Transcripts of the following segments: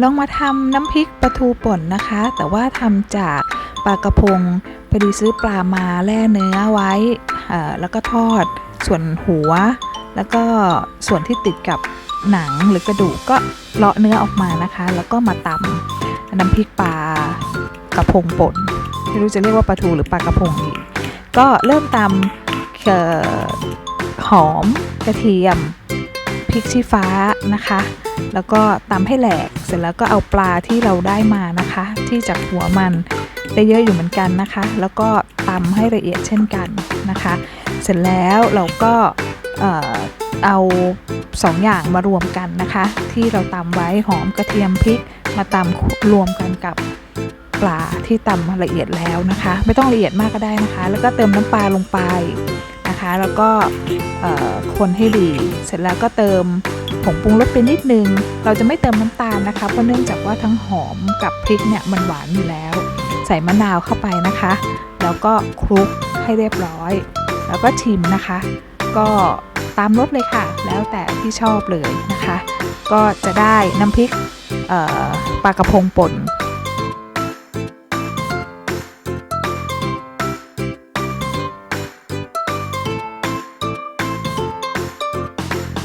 ลองมาทำน้ำพริกปลาทูป่นนะคะ แต่ว่าทำจากปลากระพงพอดีซื้อปลามาแล่เนื้อไว้แล้วก็ทอดส่วนหัว แล้วก็ส่วนที่ติดกับหนังหรือกระดูกก็เลาะเนื้อออกมานะคะ แล้วก็มาตำน้ำพริกปลากระพงป่นไม่รู้จะเรียกว่าปลาทูหรือปลากระพงดีก็เริ่มตำเอ่อหอมกระเทียมพริกชี้ฟ้านะคะ แล้วก็ตำให้แหลกเสร็จแล้วก็เอาปลาที่เราได้มานะคะ ที่จากหัวมันได้เยอะอยู่เหมือนกันนะคะ แล้วก็ตำให้ละเอียดเช่นกันนะคะ เสร็จแล้วเราก็เอาสองอย่างมารวมกันนะคะ ที่เราตำไว้หอมกระเทียมพริกมาตำรวมกันกับปลาที่ตำละเอียดแล้วนะคะ ไม่ต้องละเอียดมากก็ได้นะคะ แล้วก็เติมน้ำปลาลงไปนะคะ แล้วก็คนให้ดี เสร็จแล้วก็เติม ผงปรุงรสไปนิดนึง เราจะไม่เติมน้ำตาลนะคะ เพราะเนื่องจากว่าทั้งหอมกับพริกเนี่ยมันหวานอยู่แล้ว ใส่มะนาวเข้าไปนะคะ แล้วก็คลุกให้เรียบร้อย แล้วก็ชิมนะคะ ก็ตามรสเลยค่ะ แล้วแต่ที่ชอบเลยนะคะ ก็จะได้น้ำพริกปลากระพงป่น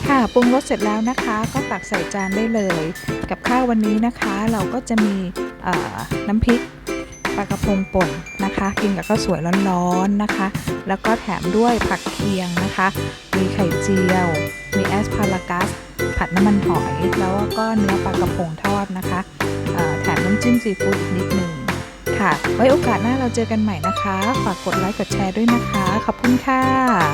ค่ะปรุงรสเสร็จแล้วนะคะ ก็ตักใส่จานได้เลย กับข้าววันนี้นะคะ เราก็จะมีน้ำพริกปลากระพงป่นนะคะ กินกับข้าวสวยร้อนๆนะคะ แล้วก็แถมด้วยผักเคียงนะคะ มีไข่เจียว มีแอสพารากัส ผัดน้ำมันหอย แล้วก็เนื้อปลากระพงทอดนะคะแถมน้ำจิ้มซีฟู้ดนิดหนึ่งค่ะ ไว้โอกาสหน้าเราเจอกันใหม่นะคะ ฝากกดไลค์กดแชร์ด้วยนะคะ ขอบคุณค่ะ